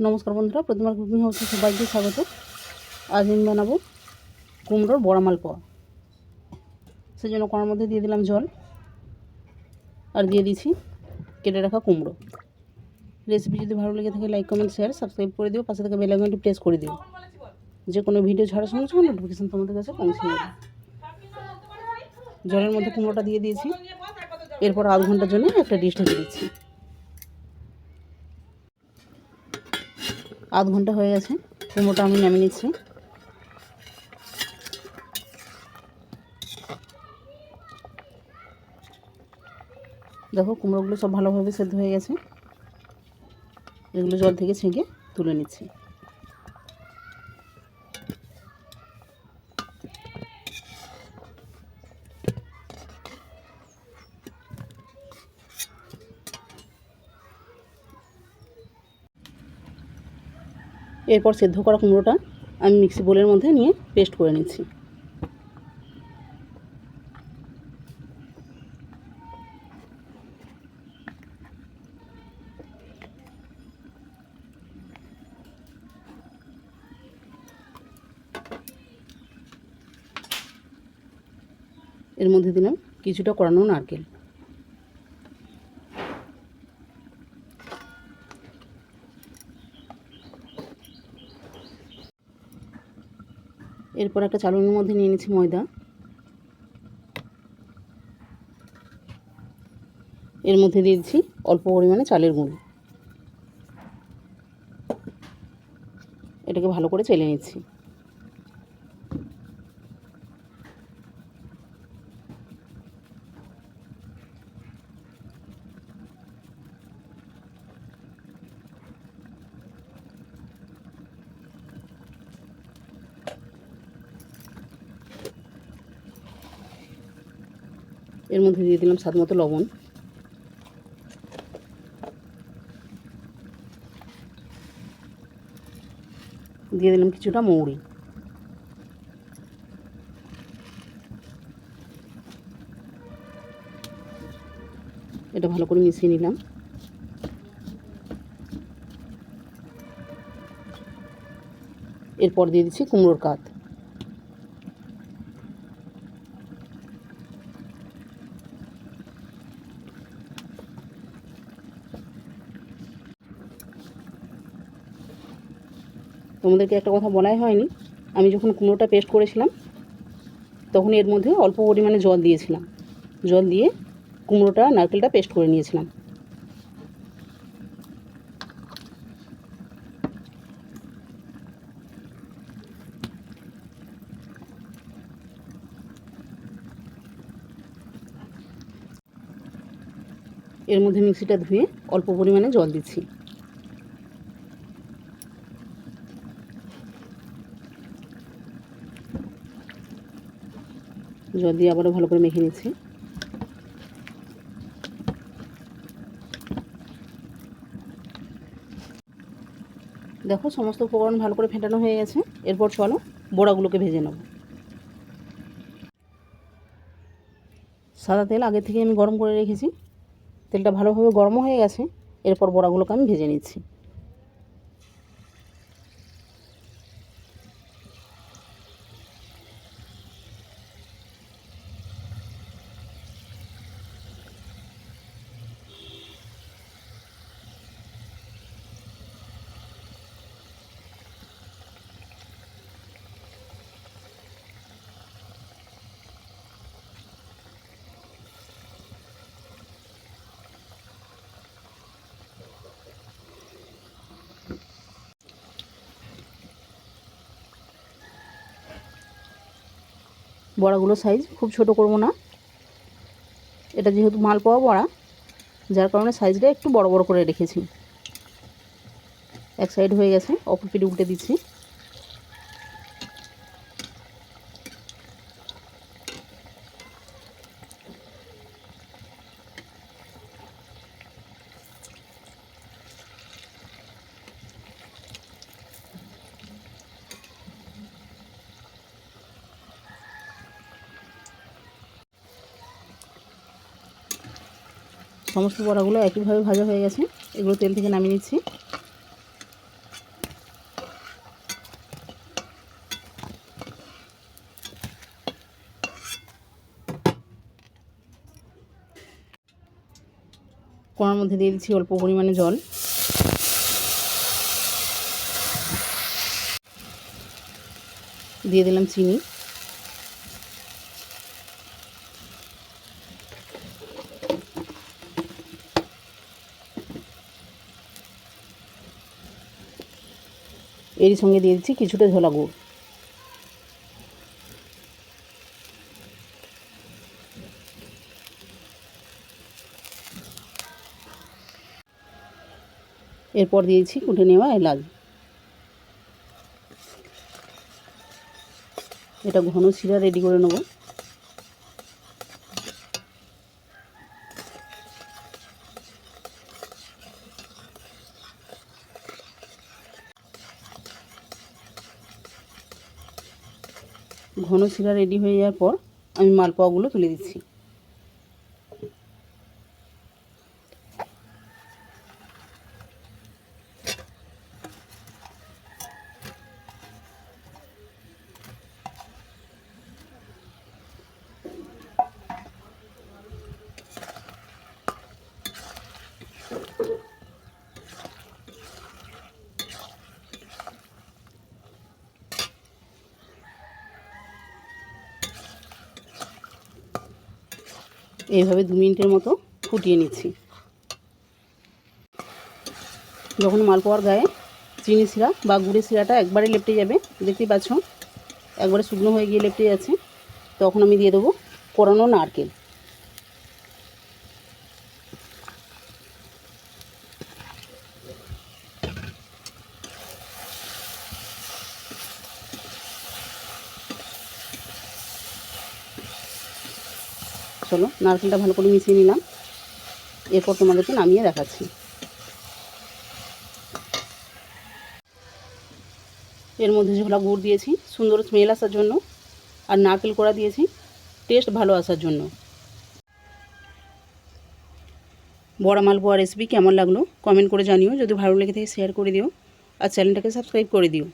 নমস্কার বন্ধুরা প্রতিমার কুকিং হাউসে সবাইকে স্বাগত। আজ আমি বানাবো কুমড়োর বড়া মালপোয়া সেই জন্য কড়ার মধ্যে দিয়ে দিলাম জল আর দিয়ে দিচ্ছি কেটে রাখা কুমড়ো। রেসিপি যদি ভালো লেগে থাকে, লাইক, কমেন্ট শেয়ার সাবস্ক্রাইব করে দিও, পাশে থেকে বেল আইকনটি প্রেস করে দিও। যে কোনো ভিডিও ছাড়ার সঙ্গে সঙ্গে নোটিফিকেশন তোমাদের কাছে পৌঁছে যাবে। জলের মধ্যে কুমড়োটা দিয়ে দিয়েছি। এরপর আধ ঘণ্টার জন্য একটা ডিশ ঢেকে দিচ্ছি। আধ ঘণ্টা হয়ে গেছে। কুমড়োটা আমি নামিয়ে নিচ্ছি। দেখো, কুমড়োগুলো সব ভালোভাবে সেদ্ধ হয়ে গেছে। এগুলো জল থেকে ছেঁকে তুলে নিচ্ছি। এরপর সেদ্ধ করা কুমড়োটা আমি মিক্সি বোলের মধ্যে নিয়ে পেস্ট করে নিচ্ছি। এর মধ্যে দিলাম কিছুটা কড়ানো নারকেল। এরপর একটা চালুনির মধ্যে নিয়ে নিচ্ছি ময়দা। এর মধ্যে দিয়েছি অল্প পরিমাণে চালের গুঁড়ো। এটাকে ভালো করে চেলে নিচ্ছি। এর মধ্যে দিয়ে দিলাম স্বাদ মতো লবণ। দিয়ে দিলাম কিছুটা মৌরি। এটা ভালো করে মিশিয়ে নিলাম। এরপর দিয়ে দিচ্ছি কুমড়োর কাত। তোমাদেরকে একটা কথা বলাই হয়নি। আমি যখন কুমড়োটা পেস্ট করেছিলাম তখন এর মধ্যে অল্প পরিমাণে জল দিয়েছিলাম। জল দিয়ে কুমড়োটা, নারকেলটা পেস্ট করে নিয়েছিলাম। এর মধ্যে মিক্সিটা ধুয়ে অল্প পরিমাণে জল দিচ্ছি। জল দিয়ে আবারও ভালো করে মেখে নিচ্ছি। দেখো, সমস্ত উপকরণ ভালো করে ফেটানো হয়ে গেছে। এরপর চলো, বড়াগুলোকে ভেজে নেব। সাদা তেল আগে থেকে আমি গরম করে রেখেছি। তেলটা ভালোভাবে গরমও হয়ে গেছে। এরপর বড়াগুলোকে আমি ভেজে নিচ্ছি। বড়াগুলো সাইজ খুব ছোট করব না। এটা যেহেতু মাল পাওয়া বড়া, যার কারণে সাইজটা একটু বড় বড় করে রেখেছি। এক সাইড হয়ে গেছে, অপর পিঠে উল্টে দিচ্ছি। সমস্ত বড়াগুলো একইভাবে ভাজা হয়ে গেছে। এগুলো তেল থেকে নামিয়ে নিচ্ছি। কড়ার মধ্যে দিয়ে দিচ্ছি অল্প পরিমাণে জল। দিয়ে দিলাম চিনি। এরই সঙ্গে দিয়ে দিচ্ছি কিছুটা ঝোলা গুড়। এরপর দিয়েছি কুটে নেওয়া এলাচ। এটা ঘন শিরা রেডি করে নেব। ঘন শিরা রেডি হয়ে যাওয়ার পর আমি মালপোয়াগুলো তুলে দিচ্ছি। এইভাবে দু মিনিটের মতো ফুটিয়ে নিচ্ছি। যখন মালপোয়ার গায়ে চিনি শিরা বা গুড়ের শিরাটা একবারে লেপটে যাবে, দেখতেই পাচ্ছ, একবারে শুকনো হয়ে গিয়ে লেপটে যাচ্ছে, তখন আমি দিয়ে দেবো কোরানো নারকেল। চলো, নারকেলটা ভালো করে মিশিয়ে নিলাম। এরপর তোমাদেরকে নামিয়ে দেখাচ্ছি। এর মধ্যে ঝোলা গুড় দিয়েছি, সুন্দর স্মেল আসার জন্য, আর নারকেল কোড়া দিয়েছি টেস্ট ভালো আসার জন্য। বড়া মালপোয়া রেসিপি কেমন লাগল কমেন্ট করে জানিও। যদি ভালো লেগে থাকে শেয়ার করে দিও। আর চ্যানেলটাকে সাবস্ক্রাইব করে দিও।